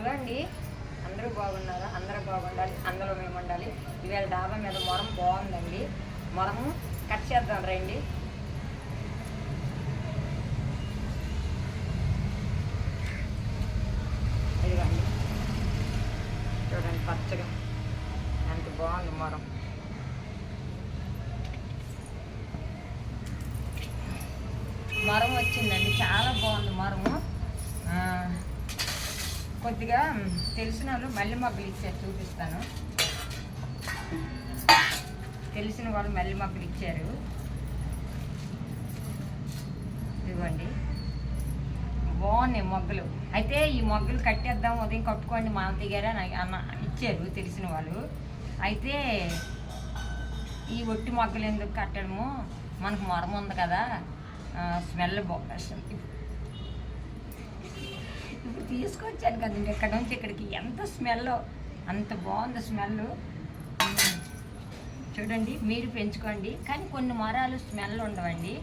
Hello అండి అందరూ బాగున్నారా? అందరూ బాగుండాలి. అందరూ మేము ఉండాలి ఇవాళ డాబా మీద మొరం బాగుందండి. మొరము కట్ చేద్దాం రండి ఇదిగోండి చూడండి పచ్చగా ఎంత బాగుంది మొరం మొరం వచ్చిందండి చాలా బాగుంది మొరము ఆ, కొద్దిగా తెలిసిన వాళ్ళు మల్లె మొగ్గలు ఇచ్చారు చూపిస్తాను. తెలిసిన వాళ్ళు మల్లె మొగ్గలు ఇచ్చారు ఇదిగోండి. బాగున్నాయి మొగ్గలు. అయితే ఈ మొగ్గలు కట్టేద్దాం ఉదయం కట్టుకోండి మాలతీ గారు అని అన్న ఇచ్చారు తెలిసిన వాళ్ళు. అయితే ఈ ఒట్టి మొగ్గలు ఎందుకు కట్టడము? మనకు మొరం ఉంది కదా. స్మెల్ బాగుంది ఇప్పుడు తీసుకొచ్చాను కదండి ఇక్కడ నుంచి ఇక్కడికి. ఎంత స్మెల్ అంత బాగుంది స్మెల్ చూడండి మీరు పెంచుకోండి. కానీ కొన్ని మొరాలు స్మెల్ ఉండవండి.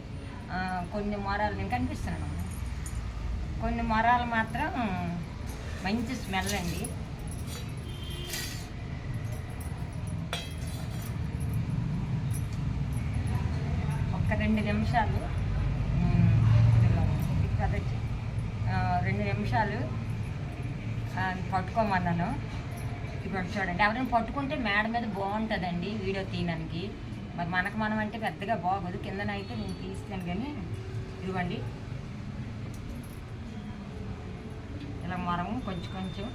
కొన్ని మొరాలు నేను కనిపిస్తున్నాను. కొన్ని మొరాలు మాత్రం మంచి స్మెల్ అండి. ఒక రెండు నిమిషాలు ఉమ్, ఇదిగో, ఇది కదొచ్చి. ఆ, రెండు నిమిషాలు పట్టుకోమన్నాను. ఇప్పుడు చూడండి ఎవరైనా పట్టుకుంటే మేడ మీద బాగుంటుందండి వీడియో తీయడానికి. మరి మనకు మనం అంటే పెద్దగా బాగోదు కిందనైతే నేను తీస్తాను కానీ ఇదిగోండి. ఇలా మరము కొంచెం కొంచెం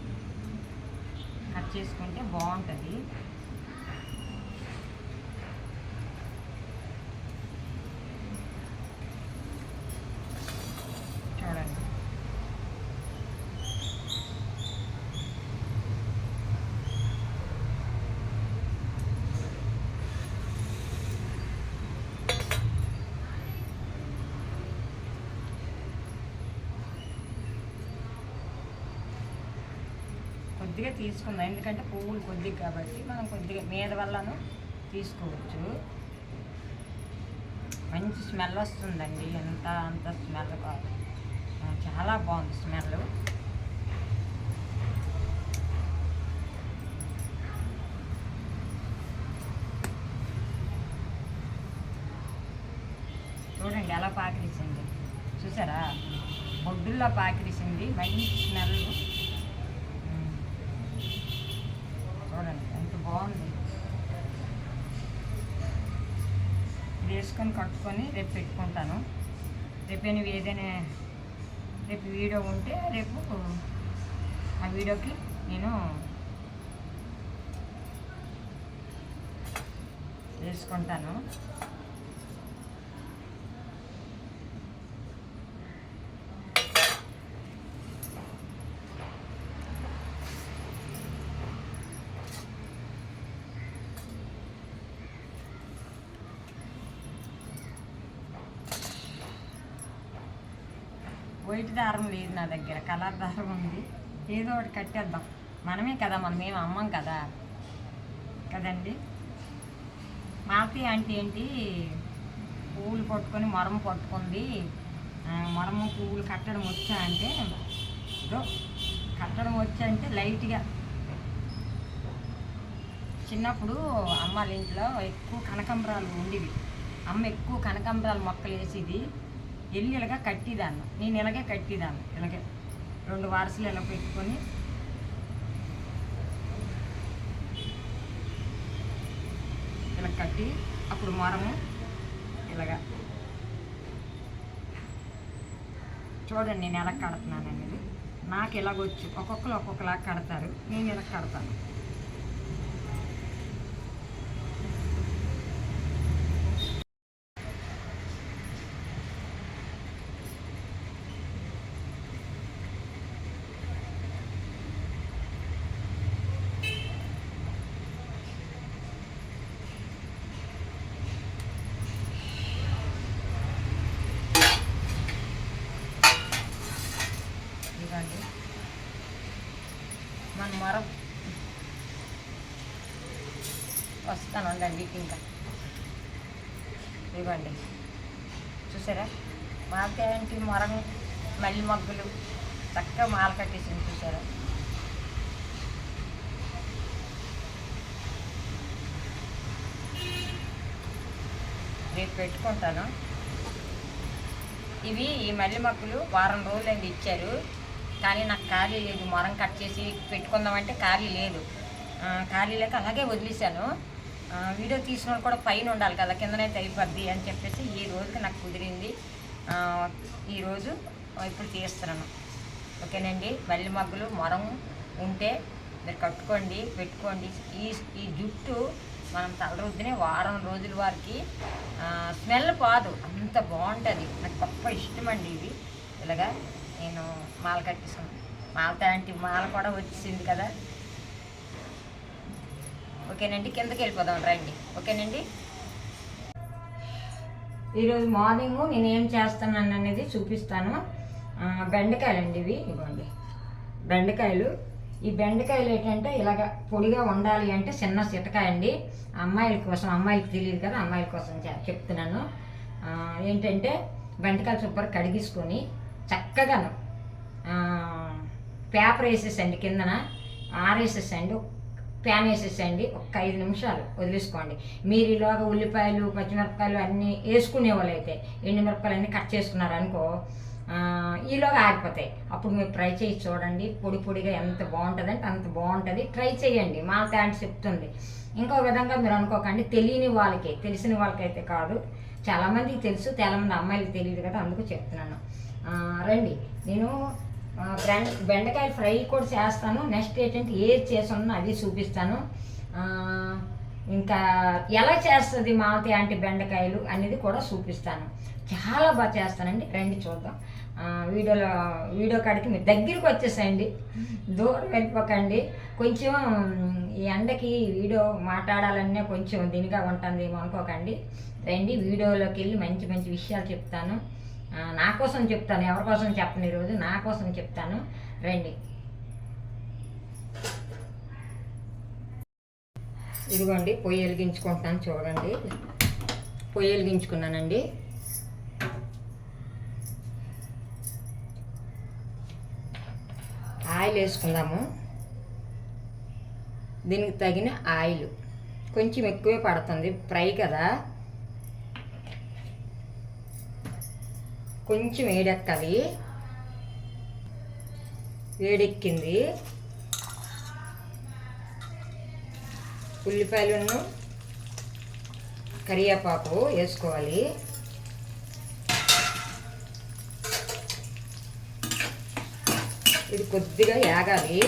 కట్ చేసుకుంటే బాగుంటుంది చూడండి కొద్దిగా తీసుకుందాం. ఎందుకంటే పువ్వులు కొద్దిగా కాబట్టి మనం కొద్దిగా మీద వల్లను తీసుకోవచ్చు. మంచి స్మెల్ వస్తుందండి. ఎంత అంత స్మెల్ కాదు. చాలా బాగుంది స్మెల్. చూడండి ఎలా పాకిరిసింది. చూసారా? బొడ్డుల్లో పాకిరిసింది. మంచి స్మెల్ ఉమ్. చూడండి ఎంత బాగుంది ఇది కట్టుకొని రేపు పెట్టుకుంటాను. రేపు నేను ఏదైనా రేపు వీడియో ఉంటే రేపు ఆ వీడియోకి నేను వేసుకుంటాను. వైట్ దారం లేదు నా దగ్గర కలర్ దారం ఉంది. ఏదో ఒకటి కట్టేద్దాం. మనమే కదా మనం ఏం అమ్మం కదా. కదండి? మాపి అంటే ఏంటి? పువ్వులు పట్టుకొని మొరం పట్టుకుంది. మొరము పువ్వులు కట్టడం వచ్చా అంటే ఏదో కట్టడం వచ్చా అంటే లైట్గా. చిన్నప్పుడు అమ్మ ఇంట్లో ఎక్కువ కనకంబరాలు ఉండేవి. అమ్మ ఎక్కువ కనకంబరాలు మొక్కలు వేసేది వెళ్ళి ఇలాగా కట్టిదాన్ని. నేను ఇలాగే కట్టిదాన్ని. ఇలాగే రెండు వారసులు ఇలా పెట్టుకొని ఇలా కట్టి అప్పుడు మొరము ఇలాగా చూడండి నేను ఎలా కడుతున్నాను అనేది నాకు ఇలాగొచ్చు ఒక్కొక్కరు ఒక్కొక్కలా కడతారు. నేను ఇలా కడతాను. బాగుందండి ఇంకా. ఇవ్వండి. చూసారా? మామిడికాయంటి మొరం మల్లి మగ్గులు చక్కగా మాల కట్టేసింది చూసారా? రేపు పెట్టుకుంటాను. ఇవి ఈ మల్లి మొక్కలు వారం రోజులైంది ఇచ్చారు. కానీ నాకు ఖాళీ లేదు. మొరం కట్ చేసి పెట్టుకుందామంటే ఖాళీ లేదు. ఖాళీ లేక అలాగే వదిలేశాను. వీడియో తీసిన వాళ్ళు కూడా పైన ఉండాలి కదా కిందనైతే అయిపోద్ది అని చెప్పేసి ఈ రోజుకి నాకు కుదిరింది. ఈరోజు ఇప్పుడు తీస్తున్నాను. ఓకేనండి? మల్లి మగ్గులు మొరం ఉంటే మీరు కట్టుకోండి పెట్టుకోండి. ఈ ఈ జుట్టు మనం తలరుద్దినే వారం రోజుల వారికి స్మెల్ పాదు. అంత బాగుంటుంది. నాకు గొప్ప ఇష్టం అండి ఇవి. ఇలాగా నేను మాల కట్టేసాను మాలతో అంటే మాల కూడా వచ్చేసింది కదా. ఓకేనండి కిందకి వెళ్ళిపోదాం రండి. ఓకేనండి? ఈరోజు మార్నింగ్ నేను ఏం చేస్తున్నాను అనేది చూపిస్తాను. బెండకాయలు అండి ఇవి. ఇవ్వండి. బెండకాయలు. ఈ బెండకాయలు ఏంటంటే ఇలాగ పొడిగా ఉండాలి అంటే చిన్న చిటకాయ అండి అమ్మాయిల కోసం అమ్మాయిలకు తెలియదు కదా అమ్మాయిల కోసం చెప్తున్నాను. ఏంటంటే బెండకాయలు సూపర్ కడిగేసుకొని చక్కగాను పేపర్ వేసేసండి కిందన ఆరేసేసండి ప్యాన్ వేసేసేయండి. ఒక ఐదు నిమిషాలు వదిలేసుకోండి. మీరు ఈలోగా ఉల్లిపాయలు పచ్చిమిరపకాయలు అన్నీ వేసుకునే వాళ్ళైతే ఎండుమిరపకాయలు అన్నీ కట్ చేసుకున్నారు అనుకో ఈలోగా ఆగిపోతాయి అప్పుడు మీరు ట్రై చేసి చూడండి. పొడి పొడిగా ఎంత బాగుంటుంది అంటే అంత బాగుంటుంది. ట్రై చేయండి. మా థ్యాంక్స్ చెప్తుంది. ఇంకో విధంగా మీరు అనుకోకండి. తెలియని వాళ్ళకి తెలిసిన వాళ్ళకైతే కాదు. చాలామందికి తెలుసు. చాలామంది అమ్మాయిలకు తెలియదు కదా అందుకు చెప్తున్నాను. రండి. నేను బెండ బెండకాయ ఫ్రై కూడా చేస్తాను. నెక్స్ట్ ఏంటంటే ఏది చేస్తున్నా అది చూపిస్తాను. ఇంకా ఎలా చేస్తుంది మావతి అంటే బెండకాయలు అనేది కూడా చూపిస్తాను. చాలా బాగా చేస్తానండి. రండి చూద్దాం. వీడియోలో వీడియో కాడికి మీరు దగ్గరికి వచ్చేసేయండి. దూరం వెళ్ళిపోకండి. కొంచెం ఈ ఎండకి వీడియో మాట్లాడాలనే కొంచెం దీనిగా ఉంటుంది ఏమో అనుకోకండి. రండి వీడియోలోకి వెళ్ళి మంచి మంచి విషయాలు చెప్తాను. నా కోసం చెప్తాను. ఎవరి కోసం చెప్పను ఈరోజు నా కోసం చెప్తాను. రండి. ఇదిగోండి పొయ్యి వెలిగించుకుంటాను చూడండి. పొయ్యి వెలిగించుకున్నానండి. ఆయిల్ వేసుకుందాము. దీనికి తగిన ఆయిల్. కొంచెం ఎక్కువే పడుతుంది. ఫ్రై కదా. కొంచెం వేడెక్కాలి వేడెక్కింది. ఉల్లిపాయలను కరివేపాకు వేసుకోవాలి. ఇది కొద్దిగా ఏగాలి.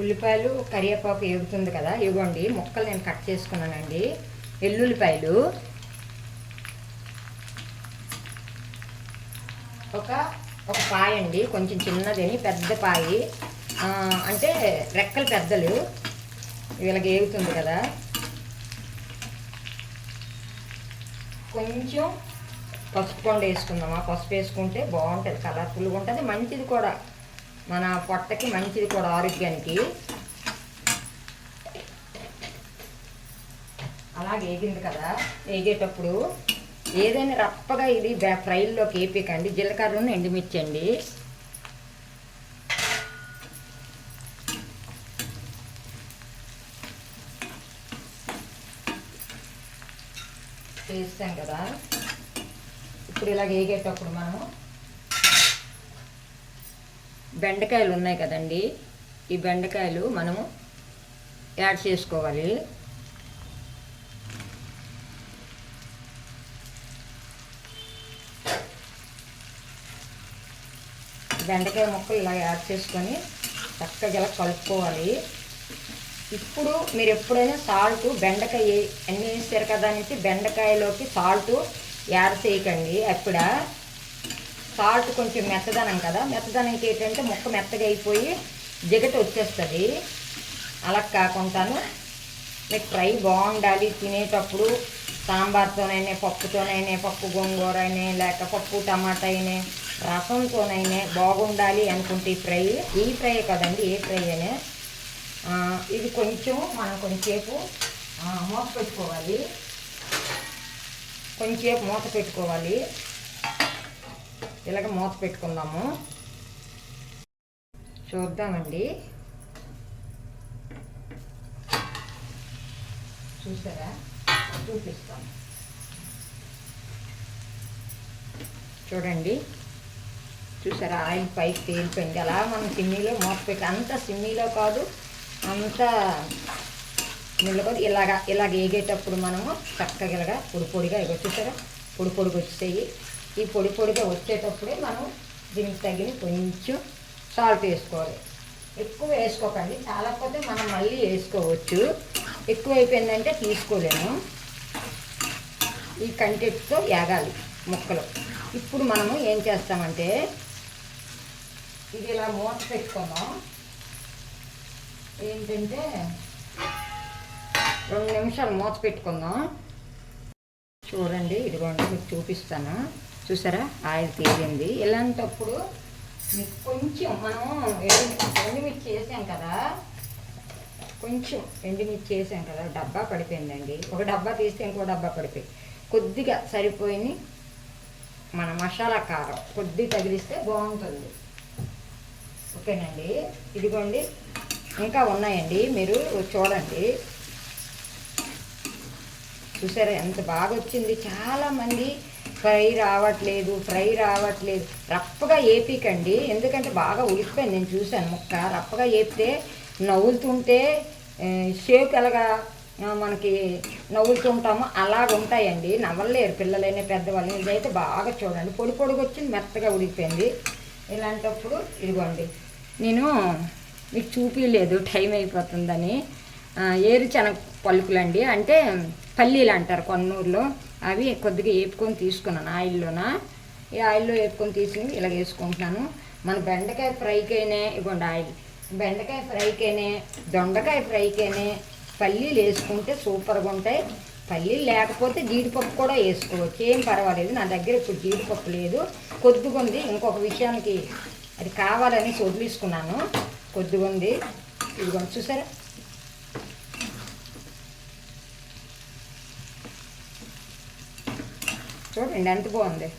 ఉల్లిపాయలు కరివేపాకు ఏగుతుంది కదా ఇవ్వండి ముక్కలు నేను కట్ చేసుకున్నానండి. ఎల్లుల్లిపాయలు ఒక ఒక పాయ అండి కొంచెం చిన్నదని పెద్ద పాయి. అంటే రెక్కలు పెద్దలు. వీళ్ళకి ఏగుతుంది కదా. కొంచెం పసుపు కొండ వేసుకుందామా? పసుపు వేసుకుంటే బాగుంటుంది. కలర్ఫుల్గా ఉంటుంది. మంచిది కూడా. మన పొట్టకి మంచిది కూడా ఆరోగ్యానికి. అలాగే వేగింది కదా. వేగేటప్పుడు ఏదైనా రప్పగా ఇది ఫ్రైల్లోకి వేపికండి జీలకర్రను ఎండుమిర్చి అండి వేస్తాం కదా. ఇప్పుడు ఇలా వేగేటప్పుడు మనము బెండకాయలు ఉన్నాయి కదండి ఈ బెండకాయలు మనము యాడ్ చేసుకోవాలి. బెండకాయ ముక్కలు ఇలా యాడ్ చేసుకొని చక్కగా ఇలా కలుపుకోవాలి. ఇప్పుడు మీరు ఎప్పుడైనా సాల్ట్ బెండకాయ అన్నీ వేస్తారు కదా అనేసి బెండకాయలోకి సాల్ట్ యాడ్ చేయకండి. అప్పుడ సాల్ట్ కొంచెం మెత్తదనం కదా మెత్తదనంకి ఏంటంటే ముక్క మెత్తగా అయిపోయి జిగట వచ్చేస్తుంది. అలా కాకుండాను మీకు ఫ్రై బాగుండాలి. తినేటప్పుడు సాంబార్తోనైనా పప్పుతోనైనా పప్పు గోంగూర అయినా లేక పప్పు టమాటా అయినా రసంతోనైనా బాగుండాలి అనుకుంటే ఈ ఫ్రై ఈ ఫ్రై కదండి ఏ ఫ్రై అనే ఇది కొంచెం మనం కొంచెంసేపు మూత పెట్టుకోవాలి. కొంచెంసేపు మూత పెట్టుకోవాలి. ఇలాగ మూత పెట్టుకుందాము. చూద్దామండి. చూసారా? చూపిస్తాను. చూడండి. చూసారా? ఆయిల్ పైకి తేలిపోయింది. అలా మనం సిమ్మీలో మూత పెట్టి అంత సిమ్మిలో కాదు అంత నీళ్ళు కాదు ఇలాగా ఇలాగ వేగేటప్పుడు మనము చక్కగా ఇలాగా పొడి పొడిగా ఇగో చూసారా? పొడి పొడిగా వచ్చేయి. ఈ పొడి పొడిగా వచ్చేటప్పుడే మనం దీనికి తగిన కొంచెం సాల్ట్ వేసుకోవాలి. ఎక్కువ వేసుకోకండి. చాలకపోతే మనం మళ్ళీ వేసుకోవచ్చు. ఎక్కువ అయిపోయిందంటే తీసుకోలేము. ఈ కంటెట్తో ఏగాలి ముక్కలు. ఇప్పుడు మనము ఏం చేస్తామంటే ఇది ఇలా మూత పెట్టుకుందాం. ఏంటంటే రెండు నిమిషాలు మూత పెట్టుకుందాం. చూడండి ఇదిగోండి మీకు చూపిస్తాను. చూసారా? ఆయిల్ తీరింది. ఇలాంటప్పుడు మీకు కొంచెం మనం ఎండుమిర్చి వేసాం కదా? కొంచెం ఎండుమిర్చి చేసాం కదా? డబ్బా పడిపోయిందండి. ఒక డబ్బా తీస్తే ఇంకో డబ్బా పడిపోయి కొద్దిగా సరిపోయి మన మసాలా కారం కొద్దిగా తగిలిస్తే బాగుంటుంది. ఓకేనండి. ఇదిగోండి. ఇంకా ఉన్నాయండి. మీరు చూడండి. చూసారా ఎంత బాగా వచ్చింది చాలామంది ఫ్రై రావట్లేదు ఫ్రై రావట్లేదు. రప్పగా ఏపీకండి. ఎందుకంటే బాగా ఉడికిపోయింది. నేను చూశాను ముక్క. రప్పగా ఏపితే నవ్వులుతుంటే షేక్ ఎలాగా మనకి నవ్వులుతుంటామో అలాగ ఉంటాయండి. నవ్వలేరు పిల్లలైనా పెద్దవాళ్ళు. ఇదైతే బాగా చూడండి. పొడి పొడిగా వచ్చింది మెత్తగా ఉడికిపోయింది. ఇలాంటప్పుడు ఇదిగోండి. నేను మీకు చూపించలేదు టైం అయిపోతుందని. ఆ, ఏరుశనగ పలుకులండి. అంటే పల్లీలు అంటారు కొన్నూరులో. అవి కొద్దిగా వేపుకొని తీసుకున్నాను ఆయిల్లోన. ఈ ఆయిల్లో వేపుకొని తీసుకుని ఇలా వేసుకుంటున్నాను. మన బెండకాయ ఫ్రైకైనా ఇవ్వండి ఆయిల్. బెండకాయ ఫ్రైకైనా దొండకాయ ఫ్రైకైనా పల్లీలు వేసుకుంటే సూపర్గా ఉంటాయి. పల్లీలు లేకపోతే జీడిపప్పు కూడా వేసుకోవచ్చు. ఏం పర్వాలేదు నా దగ్గర ఇప్పుడు జీడిపప్పు లేదు. కొద్దిగా ఉంది ఇంకొక విషయానికి అది కావాలని వదిలేసుకున్నాను కొద్దిగా ఉంది. ఇదిగోండి చూసారా? చూడండి ఎంత బాగుంది.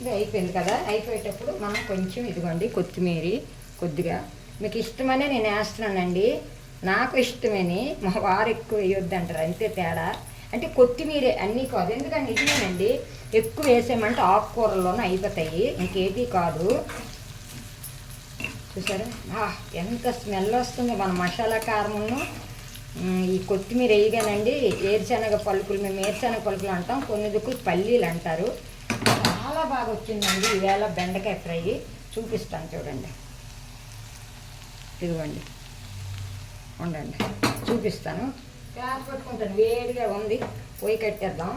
ఇది అయిపోయింది కదా? అయిపోయేటప్పుడు మనం కొంచెం ఇదిగోండి కొత్తిమీర కొద్దిగా. మీకు ఇష్టమనే నేను వేస్తున్నానండి. నాకు ఇష్టమని. మా వారు ఎక్కువ వేయొద్దు అంటారు అంతే తేడా. అంటే కొత్తిమీరే అన్నీ కాదు. ఎందుకంటే నిజమేనండి? ఎక్కువ వేసామంటే ఆకుకూరల్లోనే అయిపోతాయి. ఇంకేది కాదు. చూసారా? ఎంత స్మెల్ వస్తుంది మన మసాలా కారమును ఈ కొత్తిమీర వేయగానండి ఏరుశనగ పలుకులు మేము ఏరుశనగ పలుకులు అంటాం. కొన్ని దిక్కులు పల్లీలు అంటారు. చాలా బాగా వచ్చిందండి ఈవేళ బెండకాయ ఫ్రై. చూపిస్తాను చూడండి. ఇదిగోండి. ఉండండి. చూపిస్తాను. క్యాప్ పట్టుకుంటాను వేడిగా ఉంది. పొయ్యి కట్టేద్దాం.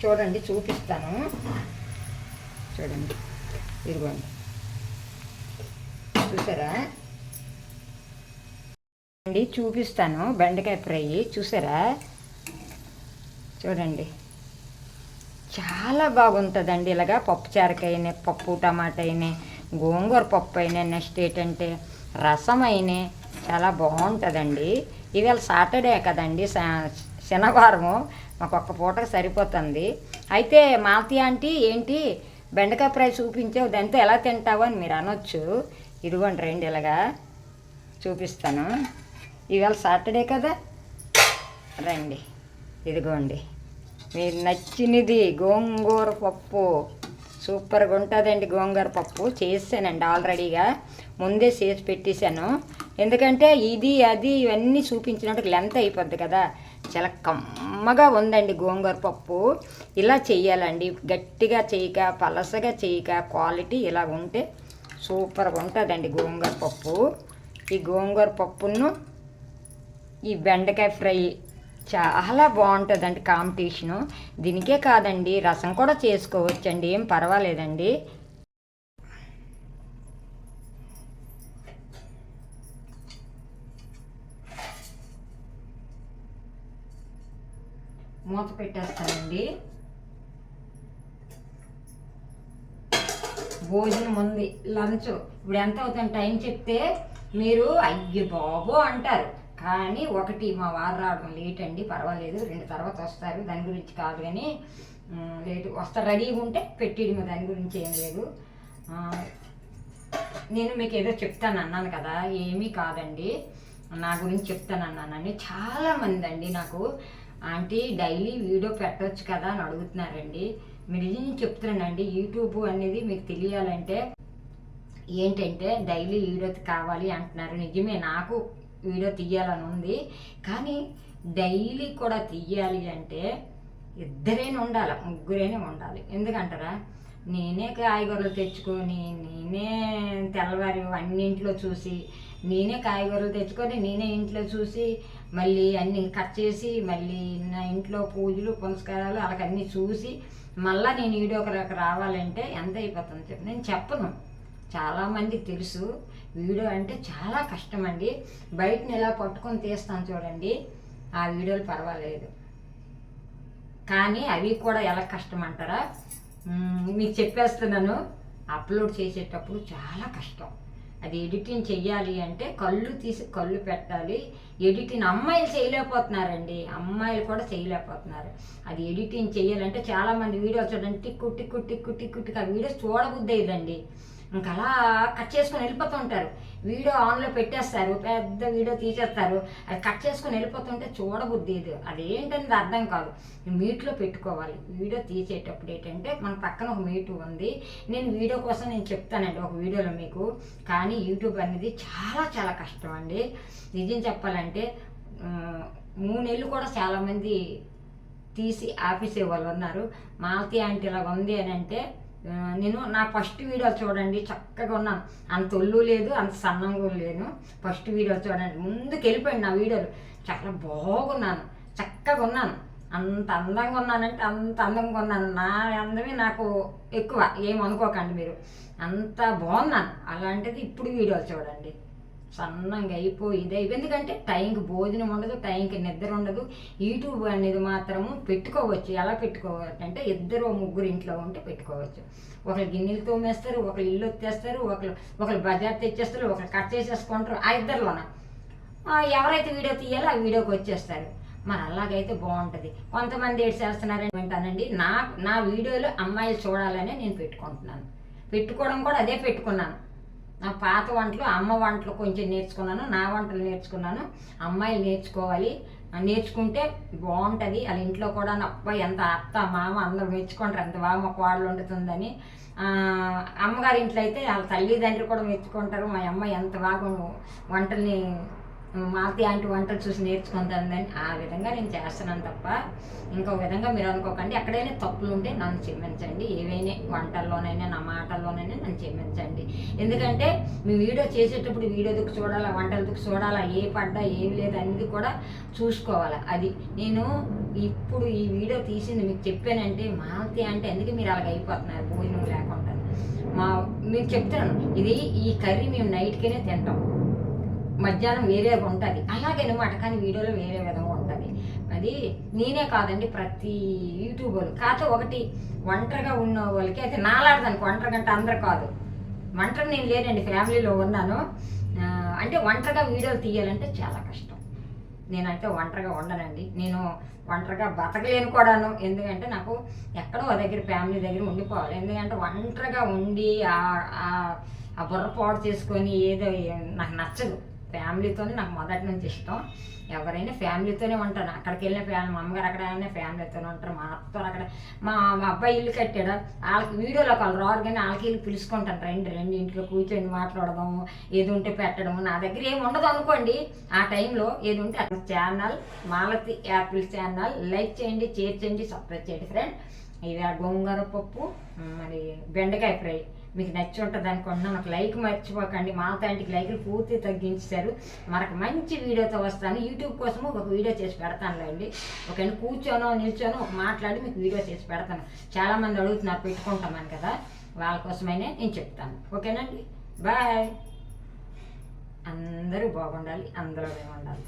చూడండి చూపిస్తాను. చూడండి ఇదిగోండి. చూసారా? అండి చూపిస్తాను. బెండకాయ ఫ్రై చూసారా? చూడండి. చాలా బాగుంటుందండి ఇలాగా పప్పు చారకైనా పప్పు టమాటా అయినా గోంగూర పప్పు అయినా నెక్స్ట్ ఏంటంటే రసం అయినా చాలా బాగుంటుందండి. ఇవాళ సాటర్డే కదండి శనివారము. మాకు ఒక్క పూటకు సరిపోతుంది. అయితే మాలతి ఆంటీ ఏంటి? బెండకాయ ఫ్రై చూపించావు దాంతో ఎలా తింటావు అని మీరు అనొచ్చు. ఇదిగోండి రండి ఇలాగా చూపిస్తాను. ఇవాళ సాటర్డే కదా? రండి. ఇదిగోండి. మీరు నచ్చినది గోంగూర పప్పు. సూపర్గా ఉంటుందండి గోంగూర పప్పు. చేసానండి ఆల్రెడీగా. ముందే చేసి పెట్టేశాను. ఎందుకంటే ఇది అది ఇవన్నీ చూపించినట్టు లెంత్ అయిపోద్ది కదా. చాలా కమ్మగా ఉందండి గోంగూర పప్పు. ఇలా చేయాలండి గట్టిగా చేయక పలసగా చేయక క్వాలిటీ ఇలా ఉంటే సూపర్గా ఉంటుందండి గోంగూర పప్పు. ఈ గోంగూర పప్పును ఈ బెండకాయ ఫ్రై చాలా బాగుంటుందండి కాంపిటీషను. దీనికే కాదండి రసం కూడా చేసుకోవచ్చండి ఏం పర్వాలేదండి. మూత పెట్టేస్తానండి. భోజనం ఉంది లంచ్. ఇప్పుడు ఎంత అవుతుంది టైం చెప్తే మీరు అయ్యి బాబో అంటారు. కానీ ఒకటి మా వారు రావడం లేట్ అండి పర్వాలేదు. రెండు తర్వాత వస్తారు దాని గురించి కాదు కానీ లేటు వస్తారు రెడీగా ఉంటే పెట్టేయడం దాని గురించి ఏం లేదు. నేను మీకు ఏదో చెప్తాను అన్నాను కదా ఏమీ కాదండి. నా గురించి చెప్తాను అన్నానని చాలామంది అండి నాకు ఆంటీ డైలీ వీడియో పెట్టవచ్చు కదా అని అడుగుతున్నారండి. మీరు నిజం చెప్తున్నానండి యూట్యూబ్ అనేది మీకు తెలియాలంటే ఏంటంటే డైలీ వీడియో కావాలి అంటున్నారు. నిజమే నాకు వీడియో తీయాలని ఉంది. కానీ డైలీ కూడా తీయాలి అంటే ఇద్దరైనా ఉండాలి ముగ్గురైనా ఉండాలి. ఎందుకంటారా? నేనే కాయగూరలు తెచ్చుకొని నేనే తెల్లవారి అన్నింట్లో చూసి నేనే కాయగూరలు తెచ్చుకొని నేనే ఇంట్లో చూసి మళ్ళీ అన్ని కట్ చేసి మళ్ళీ నా ఇంట్లో పూజలు పునస్కారాలు అలాగన్నీ చూసి మళ్ళీ నేను వీడియోకి రావాలంటే ఎంత అయిపోతుంది చెప్పి. నేను చెప్పను. చాలామందికి తెలుసు. వీడియో అంటే చాలా కష్టం అండి. బయటని ఇలా పట్టుకొని తీస్తాను చూడండి. ఆ వీడియోలు పర్వాలేదు. కానీ అవి కూడా ఎలా కష్టం అంటారా? మీకు చెప్పేస్తున్నాను. అప్లోడ్ చేసేటప్పుడు చాలా కష్టం. అది ఎడిటింగ్ చెయ్యాలి అంటే కళ్ళు తీసి కళ్ళు పెట్టాలి. ఎడిటింగ్ అమ్మాయిలు చేయలేకపోతున్నారండి. అమ్మాయిలు కూడా చేయలేకపోతున్నారు. అది ఎడిటింగ్ చేయాలంటే చాలామంది వీడియోస్ చూడండి టిక్కు టిక్కు టిక్కు టిక్కు టిక్కు ఆ వీడియోస్ చూడబుద్ది అయ్యిందండి ఇంకా అలా కట్ చేసుకొని వెళ్ళిపోతుంటారు వీడియో ఆన్లో పెట్టేస్తారు పెద్ద వీడియో తీసేస్తారు. అది కట్ చేసుకొని వెళ్ళిపోతుంటే చూడబుద్ధి ఇది. అది ఏంటనేది అర్థం కాదు. మీట్లో పెట్టుకోవాలి. వీడియో తీసేటప్పుడు ఏంటంటే మన పక్కన ఒక మీటు ఉంది. నేను వీడియో కోసం నేను చెప్తానండి ఒక వీడియోలో మీకు. కానీ యూట్యూబ్ అనేది చాలా చాలా కష్టం అండి. నిజం చెప్పాలంటే మూడు నెలలు కూడా చాలామంది తీసి ఆపేసే వాళ్ళు ఉన్నారు. మాలతి ఆంటీ ఇలా ఉంది అని అంటే నేను నా ఫస్ట్ వీడియో చూడండి చక్కగా ఉన్నాను. అంత ఒళ్ళు లేదు అంత సన్నంగా కూడా లేను. ఫస్ట్ వీడియో చూడండి ముందుకు వెళ్ళిపోయింది నా వీడియోలు చాలా బాగున్నాను చక్కగా ఉన్నాను. అంత అందంగా ఉన్నానంటే అంత అందంగా ఉన్నాను. నా అందమే నాకు ఎక్కువ ఏమనుకోకండి మీరు. అంత బాగున్నాను. అలాంటిది ఇప్పుడు వీడియోలు చూడండి. సన్నంగా అయిపోయి ఇది అయిపోయి ఎందుకంటే టైంకి భోజనం ఉండదు టైంకి నిద్ర ఉండదు. యూట్యూబ్ అనేది మాత్రము పెట్టుకోవచ్చు. ఎలా పెట్టుకోవాలంటే ఇద్దరు ముగ్గురు ఇంట్లో ఉంటే పెట్టుకోవచ్చు. ఒకరు గిన్నెలు తోమేస్తారు ఒకరు ఇల్లు వచ్చేస్తారు ఒకరు ఒకరు బజార్ తెచ్చేస్తారు ఒకరు కట్ చేసేసుకుంటారు ఆ ఇద్దరిలోన. ఎవరైతే వీడియో తీయాలో ఆ వీడియోకి వచ్చేస్తారు. మన అలాగైతే బాగుంటుంది. కొంతమంది ఏడు చేస్తున్నారని వింటానండి నా నా వీడియోలో అమ్మాయిలు చూడాలని నేను పెట్టుకుంటున్నాను. పెట్టుకోవడం కూడా అదే పెట్టుకున్నాను. నా పాత వంటలు అమ్మ వంటలు కొంచెం నేర్చుకున్నాను నా వంటలు నేర్చుకున్నాను. అమ్మాయిలు నేర్చుకోవాలి. నేర్చుకుంటే బాగుంటుంది. వాళ్ళ ఇంట్లో కూడా నా అబ్బాయి ఎంత అత్త మామ అందరూ మెచ్చుకుంటారు. ఎంత బాగా మా కోడలు వండుతుందని. అమ్మగారి ఇంట్లో అయితే వాళ్ళ తల్లిదండ్రులు కూడా మెచ్చుకుంటారు. మా అమ్మ ఎంత బాగా వంటల్ని మాతి ఆంటీ వంటలు చూసి నేర్చుకుంటుందని ఆ విధంగా నేను చేస్తున్నాను తప్ప ఇంకో విధంగా మీరు అనుకోకండి. ఎక్కడైనా తప్పులు ఉంటే నన్ను క్షమించండి. ఏవైనా వంటల్లోనైనా నా మాటల్లోనైనా నన్ను క్షమించండి. ఎందుకంటే మీ వీడియో చేసేటప్పుడు వీడియో దుక్కు చూడాలా వంటల దుక్కు చూడాలా ఏ పడ్డా ఏం లేదు అనేది కూడా చూసుకోవాలి. అది నేను ఇప్పుడు ఈ వీడియో తీసింది మీకు చెప్పానంటే మాలతి అంటే ఎందుకు మీరు అలాగ అయిపోతున్నారు? భోజనం లేకుండా. మా మీకు చెప్తాను ఇది ఈ కర్రీ మేము నైట్కైనా తింటాం. మధ్యాహ్నం వేరేగా ఉంటుంది. అలాగేనమాట కానీ వీడియోలో వేరే విధంగా ఉంటుంది. అది నేనే కాదండి ప్రతి యూట్యూబర్. కాకపోతే ఒకటి ఒంటరిగా ఉన్న వాళ్ళకి అయితే నాలాడదానికి ఒంటరి అంటే అందరు కాదు. ఒంటరి నేను లేనండి ఫ్యామిలీలో ఉన్నాను. అంటే ఒంటరిగా వీడియోలు తీయాలంటే చాలా కష్టం. నేనైతే ఒంటరిగా ఉండనండి. నేను ఒంటరిగా బతకలేను కూడాను. ఎందుకంటే నాకు ఎక్కడో దగ్గర ఫ్యామిలీ దగ్గర ఉండిపోవాలి. ఎందుకంటే ఒంటరిగా ఉండి ఆ- ఆ బుర్ర పాడు చేసుకొని ఏదో నాకు నచ్చదు. ఫ్యామిలీతోనే నాకు మొదటి నుంచి ఇష్టం. ఎవరైనా ఫ్యామిలీతోనే ఉంటాను అక్కడికి వెళ్ళిన ఫ్యామిలీ మా అమ్మగారు అక్కడ ఫ్యామిలీతోనే ఉంటారు. మా అత్తతో అక్కడ మా మా అబ్బాయి ఇల్లు కట్టాడు. వాళ్ళకి వీడియోలో ఒకళ్ళు రారు కానీ వాళ్ళకి వెళ్ళి పిలుచుకుంటాను రెండు రెండు ఇంట్లో కూర్చొని మాట్లాడడం ఏది ఉంటే పెట్టడం నా దగ్గర ఏమి ఉండదు అనుకోండి. ఆ టైంలో ఏది ఉంటే అక్కడ channel Malathi apple channel like చేయండి షేర్ చేయండి సబ్స్క్రైబ్ చేయండి. ఫ్రెండ్ ఇది ఆ గోంగూర పప్పు మరి బెండకాయ ఫ్రై. మీకు నచ్చి ఉంటుంది అనుకుంటున్నాను ఒక లైక్ మర్చిపోకండి. మా తండ్రికి లైక్లు పూర్తి తగ్గించారు. మనకు మంచి వీడియోతో వస్తాను. యూట్యూబ్ కోసము ఒక వీడియో చేసి పెడతానులేండి. ఒక కూర్చోనో నిల్చోనో ఒక మాట్లాడి మీకు వీడియో చేసి పెడతాను. చాలామంది అడుగుతున్నారు పెట్టుకుంటామని కదా. వాళ్ళ కోసమైనా నేను చెప్తాను. ఓకేనండి? బాయ్. అందరూ బాగుండాలి. అందరూ ఉండాలి